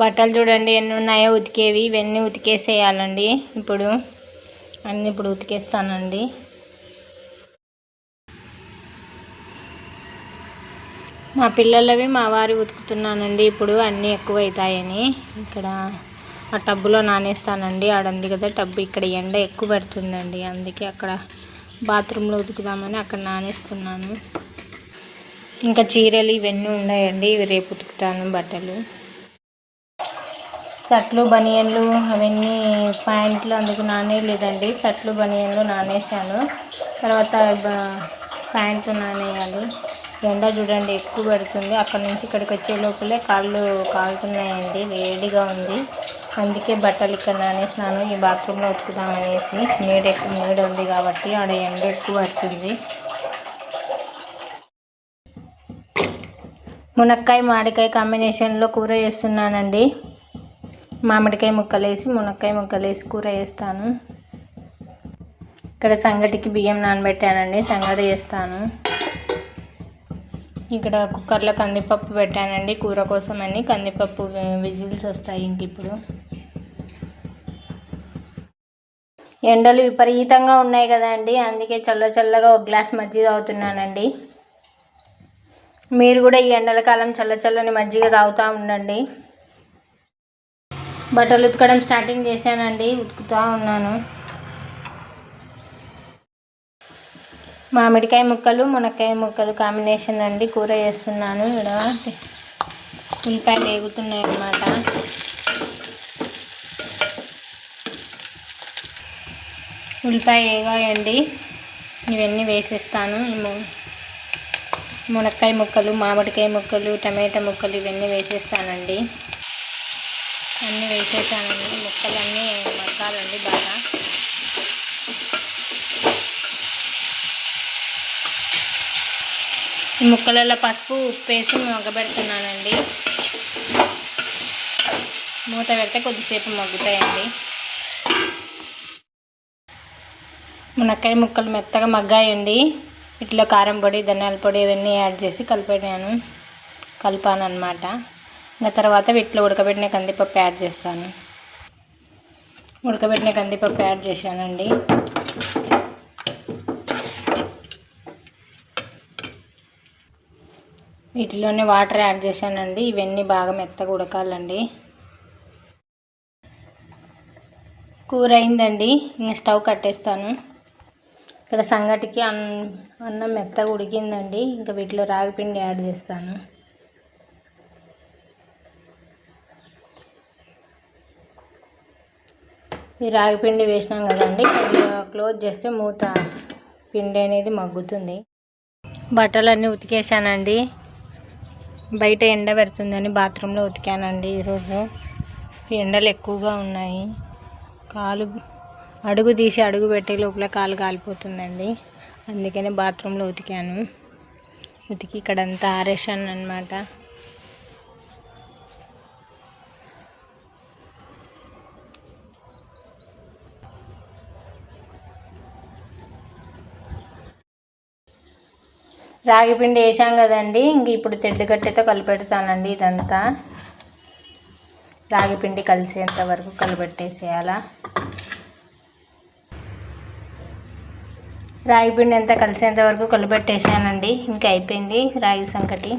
బట్టలు చూడండి ఎన్ని ఉన్నాయో ఉతికేవి ఇవన్నీ ఉతికేసేయాలండి. ఇప్పుడు అన్నీ ఇప్పుడు ఉతికేస్తానండి. మా పిల్లలవి మా వారి ఉతుకుతున్నానండి. ఇప్పుడు అన్నీ ఎక్కువ అవుతాయని ఇక్కడ ఆ టబ్బులో నానేస్తానండి. ఆడంది కదా టబ్బు ఇక్కడ ఎండ ఎక్కువ పడుతుందండి. అందుకే అక్కడ బాత్రూంలో ఉతుకుదామని అక్కడ నానేస్తున్నాను. ఇంకా చీరలు ఇవన్నీ ఉన్నాయండి. ఇవి రేపు ఉతుకుతాను బట్టలు. షర్ట్లు బనియన్లు అవన్నీ ప్యాంట్లు అందుకు నానేయలేదండి. షర్ట్లు బనియన్లు నానేసాను తర్వాత ప్యాంట్లు నానేయాలి. ఎండ చూడండి ఎక్కువ పడుతుంది. అక్కడ నుంచి ఇక్కడికి వచ్చే లోపలే కాళ్ళు కాలుతున్నాయండి వేడిగా ఉంది. అందుకే బట్టలు ఇక్కడ నానేసినాను. ఈ బాత్రూంలో ఉతుకుదామనేసి నీడ ఎక్కువ నీడ ఉంది కాబట్టి ఆడ ఎండ ఎక్కువ పడుతుంది. మునక్కాయ మామిడికాయ కాంబినేషన్లో కూర చేస్తున్నానండి. మామిడికాయ ముక్కలు వేసి మునక్కాయ ముక్కలు వేసి కూర వేస్తాను ఇక్కడ సంగటికి బియ్యం నానబెట్టానండి సంగటి చేస్తాను. ఇక్కడ కుక్కర్లో కందిపప్పు పెట్టానండి కూర కోసం అని కందిపప్పు విజిల్స్ వస్తాయి ఇంక ఇప్పుడు. ఎండలు విపరీతంగా ఉన్నాయి కదండి అందుకే చల్ల చల్లగా ఒక గ్లాస్ మజ్జిగ తాగుతున్నానండి. మీరు కూడా ఈ ఎండల కాలం చల్ల చల్లని మజ్జిగ తాగుతూ ఉండండి. బట్టలు ఉతకడం స్టార్టింగ్ చేశానండి ఉతుకుతూ ఉన్నాను. మామిడికాయ ముక్కలు మునక్కాయ ముక్కలు కాంబినేషన్ అండి కూర చేస్తున్నాను. ఇక్కడ ఉల్లిపాయలు వేగుతున్నాయి అన్నమాట. ఉల్లిపాయ వేగాయండి ఇవన్నీ వేసేస్తాను. మునక్కాయ ముక్కలు మామిడికాయ ముక్కలు టమాటా ముక్కలు ఇవన్నీ వేసేస్తానండి. అన్నీ వేసేసానండి. ముక్కలన్నీ మగ్గాలండి బాగా. ఈ ముక్కలలో పసుపు ఉప్పు వేసి మగ్గబెడుతున్నానండి. మూత పెడితే కొద్దిసేపు మగ్గుతాయండి. మునక్కాయ ముక్కలు మెత్తగా మగ్గాయండి. ఇట్లా కారం పొడి ధనియాల పొడి ఇవన్నీ యాడ్ చేసి కలిపాను కలిపాను అనమాట ఇంకా తర్వాత వీటిలో ఉడకబెట్టిన కందిపప్పు యాడ్ చేస్తాను. ఉడకబెట్టిన కందిపప్పు యాడ్ చేశానండి. వీటిలోనే వాటర్ యాడ్ చేశానండి. ఇవన్నీ బాగా మెత్తగా ఉడకాలండి. కూర అయిందండి. ఇంకా స్టవ్ కట్టేస్తాను. ఇక్కడ సంగటికి అన్నం మెత్తగా ఉడికిందండి. ఇంకా వీటిలో రాగిపిండి యాడ్ చేస్తాను. ఈ రాగిపిండి వేసినాం కదండి. క్లోజ్ చేస్తే మూత పిండి అనేది మగ్గుతుంది. బట్టలన్నీ ఉతికేసానండి బయట ఎండ పెడుతుందని బాత్రూంలో ఉతికానండి ఈరోజు. ఎండలు ఎక్కువగా ఉన్నాయి. కాలు అడుగు తీసి అడుగు పెట్టే లోపల కాలు కాలిపోతుందండి. అందుకనే బాత్రూంలో ఉతికాను. ఉతికి ఇక్కడంతా ఆరేసాను అనమాట రాగి పిండి వేసాం కదండి. ఇంక ఇప్పుడు తెడ్డు గట్టెతో కలిపెడతానండి ఇదంతా. రాగి పిండి కలిసేంత వరకు కలిపెట్టేసేయాలా. రాగి పిండి అంతా కలిసేంత వరకు కలిపెట్టేసానండి. ఇంక అయిపోయింది రాగి సంకటి.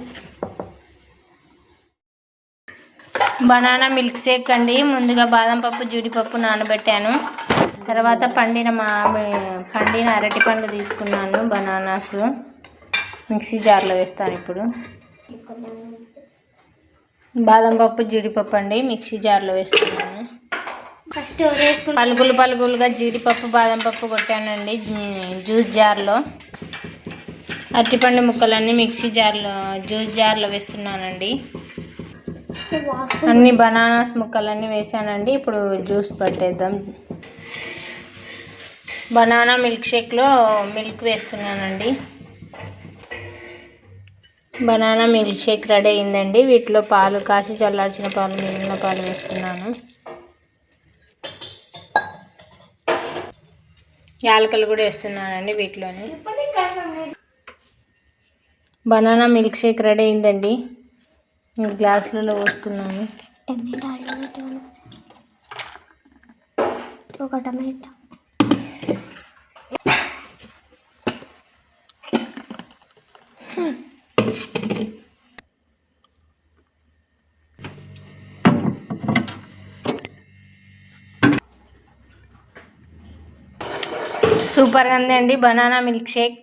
బనానా మిల్క్ షేక్ అండి. ముందుగా బాదం పప్పు జీడిపప్పు నానబెట్టాను. తర్వాత పండిన మా పండిన అరటి పండు తీసుకున్నాను బనానాస్. మిక్సీ జార్లో వేస్తాను ఇప్పుడు. బాదం పప్పు జీడిపప్పు అండి మిక్సీ జార్లో వేస్తున్నాను. ఫస్ట్ వేసుకుని పలుకులు పలుకులుగా జీడిపప్పు బాదం పప్పు కొట్టానండి జ్యూ- జ్యూస్ జార్లో. అరటిపండు ముక్కలన్నీ మిక్సీ జార్లో జ్యూస్ జార్లో వేస్తున్నానండి. అన్ని బనానాస్ ముక్కలన్నీ వేసానండి ఇప్పుడు జ్యూస్ పట్టేద్దాం. బనానా మిల్క్ షేక్లో మిల్క్ వేస్తున్నానండి. బనానా మిల్క్ షేక్ రెడీ అయిందండి. వీటిలో పాలు కాసి చల్లార్చిన పాలు మిగిలిన పాలు వేస్తున్నాను. యాలకలు కూడా వేస్తున్నానండి వీటిలోని. బనానా మిల్క్ షేక్ రెడీ అయిందండి. గ్లాసులలో పోస్తున్నాను. ఒక టమాటా. సూపర్గా ఉంది అండి బనానా మిల్క్ షేక్.